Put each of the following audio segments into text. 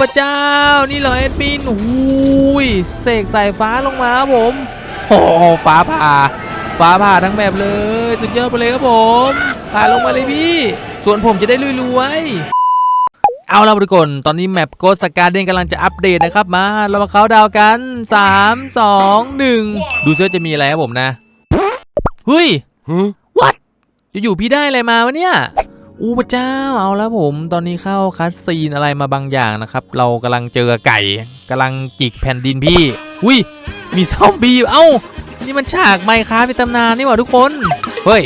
พระเจ้า นี่เหรอเอ็ดมินอุ้ยเสกสายฟ้าลงมาครับผมโอ้โหฟ้าผ่า ฟ้าผ่าทั้งแบบเลยสุดยอดไปเลยครับผมผ่าลงมาเลยพี่ ส่วนผมจะได้รวยๆเอาละทุกคน ตอนนี้แมปโกสการเดนกำลังจะอัปเดตนะครับมา เรามาเขาน์ดาวน์กัน 3 2 1 ดูซิว่าจะมีอะไรครับผมนะเฮ้ย what อยู่ๆพี่ได้อะไรมาวะเนี่ย อู้พระเจ้าเอาแล้วผมตอนนี้เข้าคัสซีนอะไรมาบางอย่างนะครับ เรากำลังเจอไก่กำลังจิกแผ่นดินพี่ อุ้ยมีซอมบี้เอ้า นี่มันฉากไมค์ค้าในตำนานนี่หว่าทุกคน เฮ้ย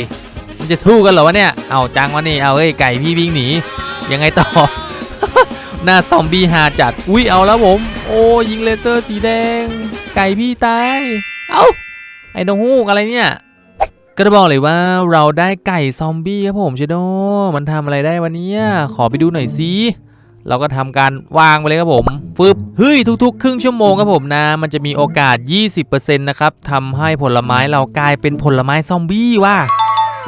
มันจะสู้กันเหรอวะเนี่ย เอาจังวะนี่ เอาเฮ้ยไก่พี่วิ่งหนี ยังไงต่อ หน้าซอมบี้หาจัด อุ้ยเอาแล้วผม โอ้ยิงเลเซอร์สีแดง ไก่พี่ตาย เอ้า ไอ้นกฮูกอะไรเนี่ย ก็จะบอกเลยว่าเราได้ไก่ซอมบี้ครับผมเชโดมันทำอะไรได้วันนี้ขอไปดูหน่อยสิเราก็ทำการวางไปเลยครับผมฟึบเฮ้ยทุกๆ ครึ่งชั่วโมงครับผมนะ มันจะมีโอกาส 20%นะครับทำให้ผลไม้เรากลายเป็นผลไม้ซอมบี้ว่ะ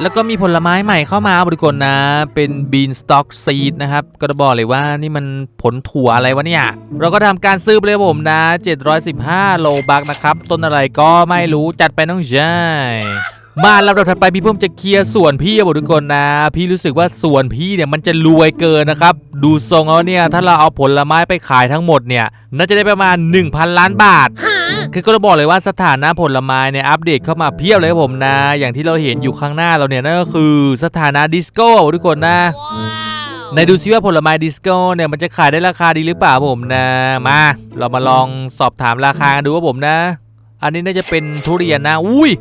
แล้วก็มีผลไม้ใหม่เข้ามาบริกรนะ เป็นบีนสต็อกซีดนะครับ ก็จะบอกเลยว่านี่มันผลถั่วอะไรวะเนี่ย เราก็ทำการซื้อไปเลยครับผมนะ 715 โลบักนะครับ ต้นอะไรก็ไม่รู้จัดไปน้องชาย มาลำดับถัดไปพี่เพิ่มจะเคลียร์ส่วนพี่อะบอกทุกคนนะ พี่รู้สึกว่าส่วนพี่เนี่ยมันจะรวยเกินนะครับ ดูทรงแล้วเนี่ยถ้าเราเอาผลไม้ไปขายทั้งหมดเนี่ยน่าจะได้ประมาณ 1,000 ล้านบาท คือก็จะบอกเลยว่าสถานะผลไม้เนี่ยอัปเดตเข้ามาเพียบเลยครับผมนะ อย่างที่เราเห็นอยู่ข้างหน้าเราเนี่ยนั่นก็คือสถานะดิสโก้ทุกคนนะในดูซิว่าผลไม้ดิสโก้เนี่ยมันจะขายได้ราคาดีหรือเปล่าผมนะ มา เรามาลองสอบถามราคากันดูว่าผมนะ อันนี้น่าจะเป็นทุเรียนนะ อุ้ย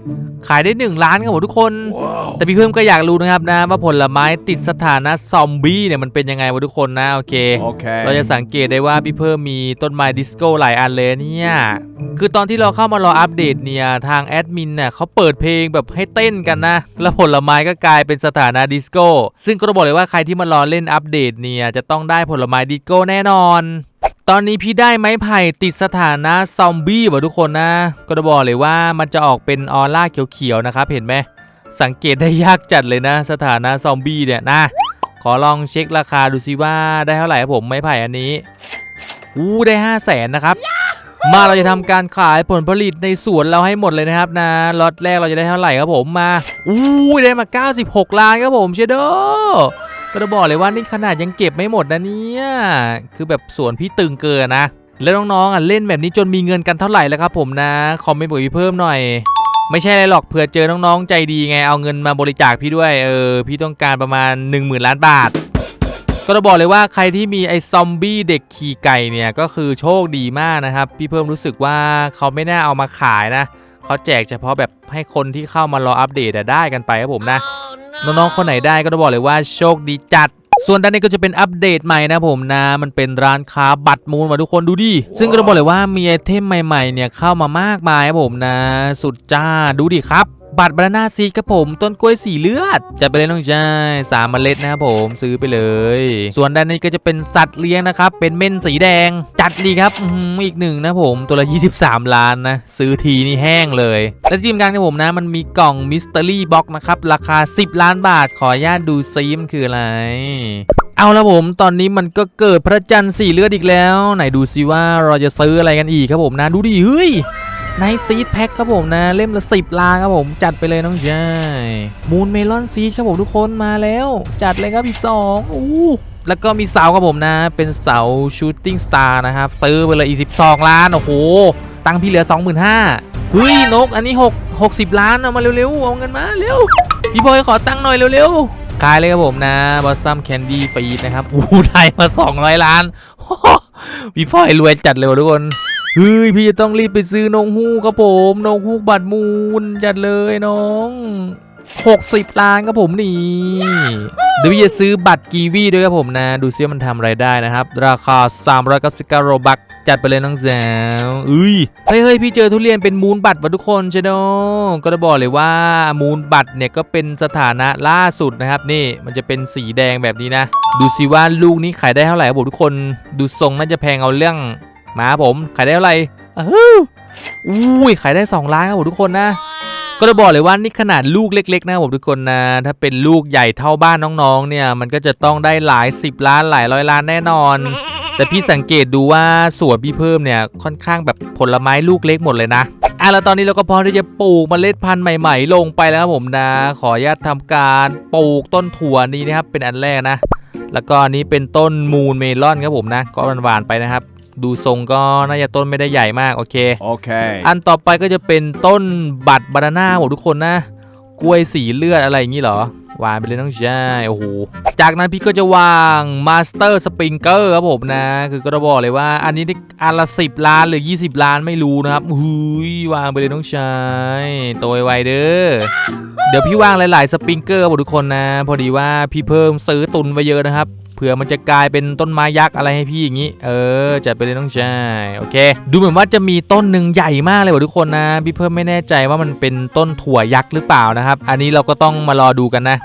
ขายได้ 1 ล้านครับผมทุกคนแต่พี่เพิ่มก็อยากรู้นะครับนะ ว่าผลไม้ติดสถานะซอมบี้เนี่ยมันเป็นยังไงวะทุกคนนะโอเค Okay. เราจะสังเกตได้ว่าพี่เพิ่มมีต้นไม้ดิสโก้หลายอันเลยเนี่ยคือตอนที่เราเข้ามารออัปเดตเนี่ยทางแอดมินเนี่ยเขาเปิดเพลงแบบให้เต้นกันนะ แล้วผลไม้ก็กลายเป็นสถานะดิสโก้ซึ่งก็ต้องบอกเลยว่าใครที่มารอเล่นอัปเดตเนี่ยจะต้องได้ผลไม้ดิสโก้แน่นอน ตอนนี้พี่ได้ไม้ไผ่ติดสถานะซอมบี้ว่ะทุกคนนะ ก็จะบอกเลยว่ามันจะออกเป็นออร่าเขียวๆนะครับ เห็นไหมสังเกตได้ยากจัดเลยนะ สถานะซอมบี้เนี่ยนะ ขอลองเช็คราคาดูซิว่าได้เท่าไหร่ครับผมไม้ไผ่อันนี้อู้ได้5 0 0แสนนะครับ มาเราจะทำการขายผลผลิตในสวนเราให้หมดเลยนะครับนะล็อตแรกเราจะได้เท่าไหร่ครับผมมาอู้ได้มา 96 ล้านครับผมเชโด ก็จะบอกเลยว่านี่ขนาดยังเก็บไม่หมดนะเนี่ย คือแบบสวนพี่ตึงเกินนะ แล้วน้องๆอะเล่นแบบนี้จนมีเงินกันเท่าไหร่แล้วครับผมนะ คอมเมนต์บอกพี่เพิ่มหน่อย ไม่ใช่อะไรหรอกเผื่อเจอน้องๆใจดีไง เอาเงินมาบริจาคพี่ด้วย เออ พี่ต้องการประมาณ 1 0,000 ล้านบาท ก็จะบอกเลยว่าใครที่มีไอ้ซอมบี้เด็กขี่ไก่เนี่ยก็คือโชคดีมากนะครับ พี่เพิ่มรู้สึกว่าเขาไม่น่าเอามาขายนะ เขาแจกเฉพาะแบบให้คนที่เข้ามารออัปเดตได้กันไปครับผมนะ น้องๆคนไหนได้ก็ต้องบอกเลยว่าโชคดีจัด ส่วนด้านนี้ก็จะเป็นอัปเดตใหม่นะผมนะ มันเป็นร้านค้าบัตรมูลมาทุกคนดูดิ ซึ่งก็ต้องบอกเลยว่ามีไอเทมใหม่ๆเนี่ยเข้ามามากมายครับผมนะ สุดจ้าดูดิครับ บัตรบานานาซีครับผม ต้นกล้วยสีเลือด จะไปเล่นน้องชายสามเมล็ดนะครับผมซื้อไปเลย ส่วนด้านนี้ก็จะเป็นสัตว์เลี้ยงนะครับ เป็นเม่นสีแดง จัดดีครับอืมอีกหนึ่งนะผม ตัวละ 23 ล้านนะ ซื้อทีนี่แห้งเลย และที่สำคัญนะผมนะ มันมีกล่องมิส t ต r รี่บ็อกนะครับ ราคา 10 ล้านบาท ขออนุญาตดูซีมันคืออะไรเอาละผมตอนนี้มันก็เกิดพระจันทร์สีเลือดอีกแล้ว ไหนดูซิว่าเราจะซื้ออะไรกันอีกครับผมนะดูดิเฮ้ย ในซีดแพ็คครับผมนะ เล่มละสิบล้านครับผม จัดไปเลยน้องชายมูนเมลอนซีดครับผมทุกคนมาแล้ว จัดเลยครับอีกสองอู้แล้วก็มีเสาครับผมนะ เป็นเสาชูตติ้งสตาร์นะครับ ซื้อไปเลยอีก12ล้าน โอ้โห ตังค์พี่เหลือ 25,000เฮ้ย นก อันนี้ 6 60 ล้าน เอามาเร็วๆ เอาเงินมา เร็ว พี่บอยขอตังค์หน่อยเร็วๆขายเลยครับผมนะบอสซัมแคนดี้ฟรีนะครับอู้ได้มา 200 ล้านพี่พอยรวยจัดเลยว่ะทุกคน เฮ้ยพี่จะต้องรีบไปซื้อนงฮูกครับผมนงฮูกบัตรมูลจัดเลยน้อง60ล้านครับผมนี่เดี๋ยวพี่จะซื้อบัตรกีวีด้วยครับผมนะ ดูซิว่ามันทำอะไรได้นะครับ ราคา399โรบักจัดไปเลยน้องแซวอุ้ยเฮ้ยเฮ้ยพี่เจอทุเรียนเป็นมูลบัตรว่ะทุกคนใช่ไหมก็จะบอกเลยว่ามูลบัตรเนี่ยก็เป็นสถานะล่าสุดนะครับ นี่มันจะเป็นสีแดงแบบนี้นะ ดูซิว่าลูกนี้ขายได้เท่าไหร่ครับผมทุกคน ดูทรงน่าจะแพงเอาเรื่อง มาผมขายได้เท่าไหร่อุ้ยขายได้ 2 ล้านครับผมทุกคนนะ ก็จะบอกเลยว่านี่ขนาดลูกเล็ก ๆ นะครับผมทุกคนนะ ถ้าเป็นลูกใหญ่เท่าบ้านน้องๆ เนี่ย มันก็จะต้องได้หลาย 10 ล้านหลายร้อยล้านแน่นอน แต่พี่สังเกตดูว่าสวนพี่เพิ่มเนี่ยค่อนข้างแบบผลไม้ลูกเล็กหมดเลยนะอะแล้วตอนนี้เราก็พร้อมที่จะปลูกเมล็ดพันธุ์ใหม่ ๆ ลงไปแล้วครับผมนะ ขออนุญาตทำการปลูกต้นถั่วนี้นะครับเป็นอันแรกนะ แล้วก็อันนี้เป็นต้นมูนเมลอนครับผมนะก็หวานๆไปนะครับ ดูทรงก็น่าจะต้นไม่ได้ใหญ่มากโอเค Okay. อันต่อไปก็จะเป็นต้นบัตรบานาน่าผมทุกคนนะ กล้วยสีเลือดอะไรอย่างนี้เหรอวางไปเลยน้องชายโอ้โห จากนั้นพี่ก็จะวางมาสเตอร์สปริงเกอร์ครับผมนะ คือก็จะบอกเลยว่าอันนี้ได้อันละสิบล้านหรือ 20 ล้านไม่รู้นะครับหุยวางไปเลยน้องชายโตวไวๆเด้อ เดี๋ยวพี่วางหลาย ๆ สปริงเกอร์ครับผมทุกคนนะ พอดีว่าพี่เพิ่มซื้อตุนไว้เยอะนะครับ เผื่อมันจะกลายเป็นต้นไม้ยักษ์อะไรให้พี่อย่างนี้ เออจัดไปเลยน้องชายโอเค ดูเหมือนว่าจะมีต้นหนึ่งใหญ่มากเลยว่ะทุกคนนะ พี่เพิ่มไม่แน่ใจว่ามันเป็นต้นถั่วยักษ์หรือเปล่านะครับ อันนี้เราก็ต้องมารอดูกันนะ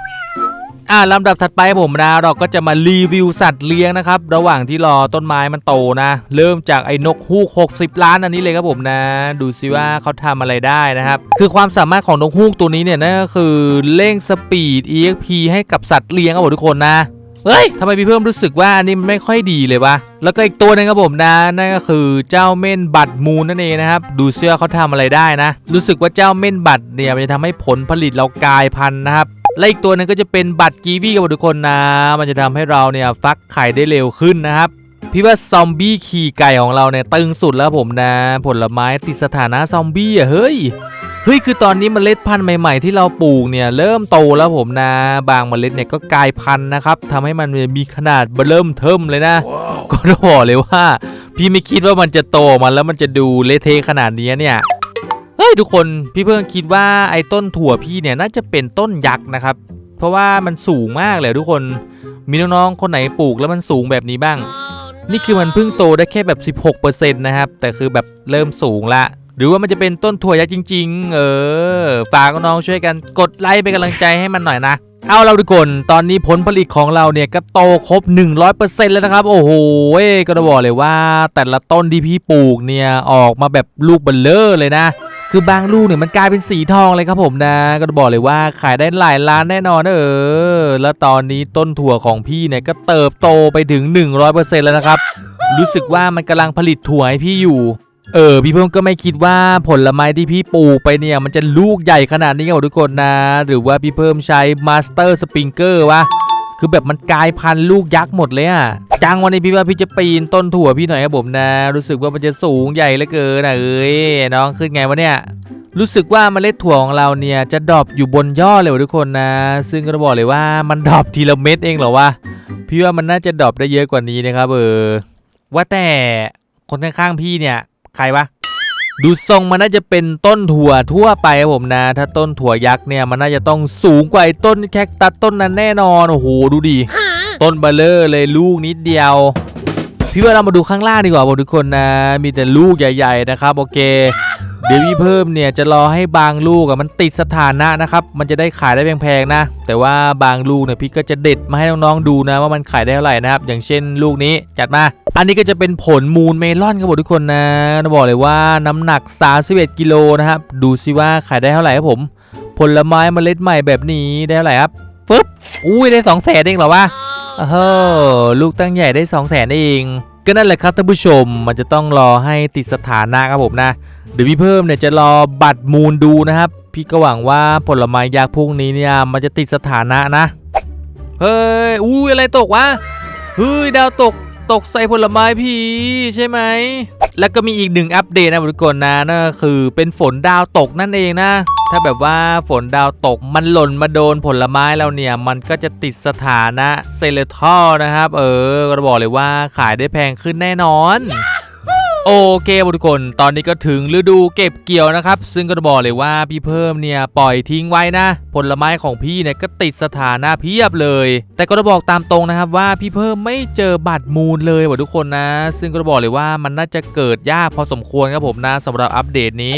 อ่าลำดับถัดไปผมนะเราก็จะมารีวิวสัตว์เลี้ยงนะครับ ระหว่างที่รอต้นไม้มันโตนะ เริ่มจากไอ้นกฮูก 60 ล้านอันนี้เลยครับผมนะ ดูซิว่าเขาทำอะไรได้นะครับ คือความสามารถของนกฮูกตัวนี้เนี่ยนั่นก็คือเร่งสปีด EXP ให้กับสัตว์เลี้ยงครับผมทุกคนนะ เฮ้ยทำไมพี่เพิ่มรู้สึกว่าอันนี้มันไม่ค่อยดีเลยวะ แล้วก็อีกตัวหนึงครับผมนะ นั่นก็คือเจ้าเม่นบัตรมูนนั่นเองนะครับ ดูเสื้อเขาทำอะไรได้นะ รู้สึกว่าเจ้าเม่นบัตรเนี่ยมันจะทำให้ผลผลิตเรากลายพันธุ์นะครับ และอีกตัวนึงก็จะเป็นบัตรกีวีครับทุกคนนะ มันจะทำให้เราเนี่ยฟักไข่ได้เร็วขึ้นนะครับพี่ว่าซอมบี้ขี่ไก่ของเราเนี่ยตึงสุดแล้วผมนะ ผลไม้ติดสถานะซอมบี้อะเฮ้ย เฮ้ยคือตอนนี้เมล็ดพันธุ์ใหม่ๆ ที่เราปลูกเนี่ยเริ่มโตแล้วผมนะ บางเมล็ดเนี่ยก็กลายพันธุ์นะครับทำให้มันมีขนาดเริ่มเทิมเลยนะก็ต้องบอกเลยว่า พี่ไม่คิดว่ามันจะโตออกมาแล้วมันจะดูเละเทะขนาดนี้เนี่ยเฮ้ยทุกคนพี่เพิ่งคิดว่าไอ้ต้นถั่วพี่เนี่ยน่าจะเป็นต้นยักษ์นะครับ เพราะว่ามันสูงมากเลยทุกคนมีน้องๆคนไหนปลูกแล้วมันสูงแบบนี้บ้าง นี่คือมันเพิ่งโตได้แค่แบบ 16%นะครับแต่คือแบบเริ่มสูงละ หรือว่ามันจะเป็นต้นถั่วยักษ์จริง ๆ เออ ฝากน้องช่วยกันกดไลค์เป็นกำลังใจให้มันหน่อยนะ เอาเราทุกคนตอนนี้ผลผลิตของเราเนี่ยก็โตครบ 100%แล้วนะครับ โอ้โหก็จะบอกเลยว่า แต่ละต้นที่พี่ปลูกเนี่ยออกมาแบบลูกเบลเลอร์เลยนะคือบางลูกเนี่ยมันกลายเป็นสีทองเลยครับผมนะ ก็จะบอกเลยว่าขายได้หลายล้านแน่นอนเออ แล้วตอนนี้ต้นถั่วของพี่เนี่ยก็เติบโตไปถึง 100%แล้วนะครับ รู้สึกว่ามันกำลังผลิตถั่วให้พี่อยู่ เออพี่เพิ่มก็ไม่คิดว่าผลไม้ที่พี่ปลูกไปเนี่ย มันจะลูกใหญ่ขนาดนี้ครับทุกคนนะ หรือว่าพี่เพิ่มใช้มาสเตอร์สปริงเกอร์วะคือแบบมันกลายพันธุ์ลูกยักษ์หมดเลยอะจังวันนี้พี่ว่าพี่จะปีนต้นถั่วพี่หน่อยครับผมนะ รู้สึกว่ามันจะสูงใหญ่เหลือเกินนะเอ้ยน้องขึ้นไงวะเนี่ยรู้สึกว่าเมล็ดถั่วของเราเนี่ยจะดรอปอยู่บนยอดเลยทุกคนนะ ซึ่งก็จะบอกเลยว่ามันดรอปทีละเม็ดเองเหรอวะพี่ว่ามันน่าจะดรอปได้เยอะกว่านี้นะครับเออว่าแต่คนข้างๆพี่เนี่ย ใครวะดูทรงมันน่าจะเป็นต้นถั่วทั่วไปครับผมนะ ถ้าต้นถั่วยักษ์เนี่ยมันน่าจะต้องสูงกว่าไอ้ต้นแคคตัสต้นนั้นแน่นอนโอ้โหดูดิต้นเบลเลอร์เลยลูกนิดเดียวพี่ว่าเรามาดูข้างล่างดีกว่าผมทุกคนนะ มีแต่ลูกใหญ่ ๆ นะครับ โอเค เดี๋ยวพี่เพิ่มเนี่ยจะรอให้บางลูกอะมันติดสถานะนะครับ มันจะได้ขายได้แพงๆนะ แต่ว่าบางลูกเนี่ยพี่ก็จะเด็ดมาให้น้องๆดูนะว่ามันขายได้เท่าไหร่นะครับ อย่างเช่นลูกนี้จัดมา อันนี้ก็จะเป็นผลมูลเมลอนครับผมทุกคนนะบอกเลยว่าน้ำหนัก31กิโลนะครับ ดูซิว่าขายได้เท่าไหร่ครับผม ผลไม้เมล็ดใหม่แบบนี้ได้เท่าไหร่ครับฟึบอุ้ยได้2 0 0แสนเองเหรอวะโอ้โหลูกตั้งใหญ่ได้2 0 0แสนเอง ก็นั่นแหละครับท่านผู้ชมมันจะต้องรอให้ติดสถานะครับผมนะเดี๋ยวพี่เพิ่มเนี่ยจะรอบัตรมูลดูนะครับ พี่ก็หวังว่าผลไม้ยากษ์พวกนี้เนี่ยมันจะติดสถานะนะ เฮ้ยอุ้ยอะไรตกวะเฮ้ยดาวตก ตกใส่ผลไม้พี่ใช่ไหม แล้วก็มีอีกหนึ่งอัปเดตนะทุกคนนะนั่นก็คือเป็นฝนดาวตกนั่นเองนะ ถ้าแบบว่าฝนดาวตกมันหล่นมาโดนผลไม้เราเนี่ย มันก็จะติดสถานะเซเลทอลนะครับ เออ ก็บอกเลยว่าขายได้แพงขึ้นแน่นอน โอเคทุกคน ตอนนี้ก็ถึงฤดูเก็บเกี่ยวนะครับ ซึ่งก็จะบอกเลยว่าพี่เพิ่มเนี่ยปล่อยทิ้งไว้นะ ผลไม้ของพี่เนี่ยก็ติดสถานะเพียบเลย แต่ก็จะบอกตามตรงนะครับว่าพี่เพิ่มไม่เจอบัตรมูลเลยว่ะทุกคนนะ ซึ่งก็จะบอกเลยว่ามันน่าจะเกิดยากพอสมควรครับผมนะสำหรับอัปเดตนี้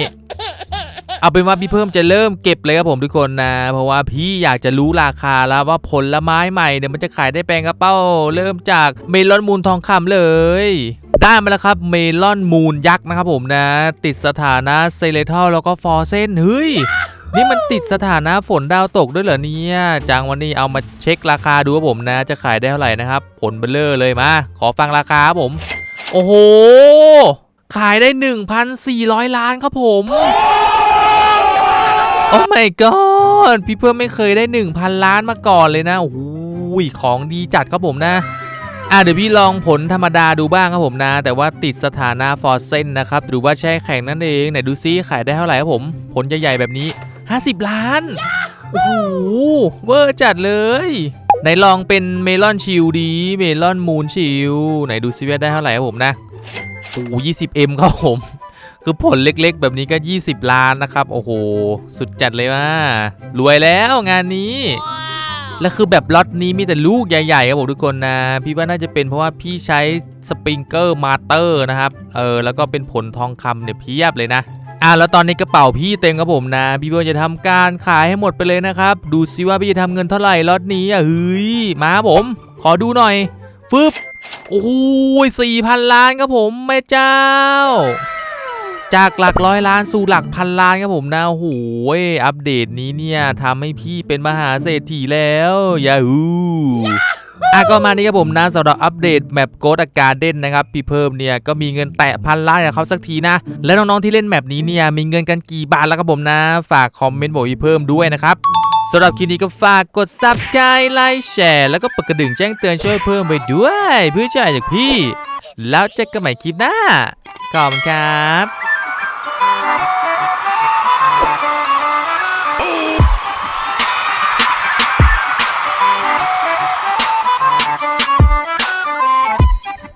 เอาเป็นว่าพี่เพิ่มจะเริ่มเก็บเลยครับผมทุกคนนะ เพราะว่าพี่อยากจะรู้ราคาแล้วว่าผลไม้ใหม่เนี่ยมันจะขายได้แพงกระเป้าเริ่มจากเมลอนมูลทองคำเลยได้มาแล้วครับเมลอนมูลยักษ์นะครับผมนะ ติดสถานะเซเลทัลแล้วก็ฟอร์เซนเฮ้ยนี่มันติดสถานะฝนดาวตกด้วยเหรอเนี่ยจังวันนี้เอามาเช็คราคาดูครับผมนะ จะขายได้เท่าไหร่นะครับ ผลเบลเลอร์เลยมา ขอฟังราคาครับผม โอ้โห ขายได้ 1,400 ล้านครับผม โอ้ my god พี่เพิ่มไม่เคยได้ 1,000 ล้านมาก่อนเลยนะโอ้โหของดีจัดครับผมนะอะเดี๋ยวพี่ลองผลธรรมดาดูบ้างครับผมนะ แต่ว่าติดสถานะฟอร์เซนนะครับ หรือว่าแช่แข็งนั่นเองไหนดูซิขายได้เท่าไหร่ครับผม ผลใหญ่ๆแบบนี้ 50 ล้าน โอ้โหเวอร์จัดเลยไหนลองเป็นเมลอนชิลดี เมลอนมูนชิลไหนดูซิว่าได้เท่าไหร่ครับผมนะโอ้โห 20M ครับผม คือผลเล็กๆ แบบนี้ก็ 20 ล้านนะครับ โอ้โห สุดจัดเลยว่ารวยแล้วงานนี้ แล้วคือแบบล็อตนี้มีแต่ลูกใหญ่ๆครับผมทุกคนนะ พี่ว่าน่าจะเป็นเพราะว่าพี่ใช้สปริงเกอร์มาเตอร์นะครับ เออ แล้วก็เป็นผลทองคำเนี่ยเพียบเลยนะอะแล้วตอนนี้กระเป๋าพี่เต็มครับผมนะ พี่เบิร์ดจะทำการขายให้หมดไปเลยนะครับ ดูซิว่าพี่จะทำเงินเท่าไหร่ล็อตนี้อะเฮ้ยมาครับผม ขอดูหน่อยฟึบโอ้โหสี่พันล้านครับผมแม่เจ้า จากหลักร้อยล้านสู่หลักพันล้านครับผมนะโอ้โหอัปเดตนี้เนี่ยทำให้พี่เป็นมหาเศรษฐีแล้วยาฮูอะก็มานี่ครับผมนะสำหรับอัปเดตแมปโกดอาการเด่นนะครับพี่เพิ่มเนี่ยก็มีเงินแตะพันล้านกับเขาสักทีนะ และน้องๆที่เล่นแมปนี้เนี่ยมีเงินกันกี่บาทแล้วครับผมนะ ฝากคอมเมนต์บอกพี่เพิ่มด้วยนะครับสำหรับคลิปนี้ก็ฝากกด subscribe ไลค์แชร์แล้วก็เปิดกระดิ่งแจ้งเตือนช่วยเพิ่มไปด้วย เพื่อจจากพี่ แล้วเจอกันใหม่คลิปหน้าขอบคุณครับ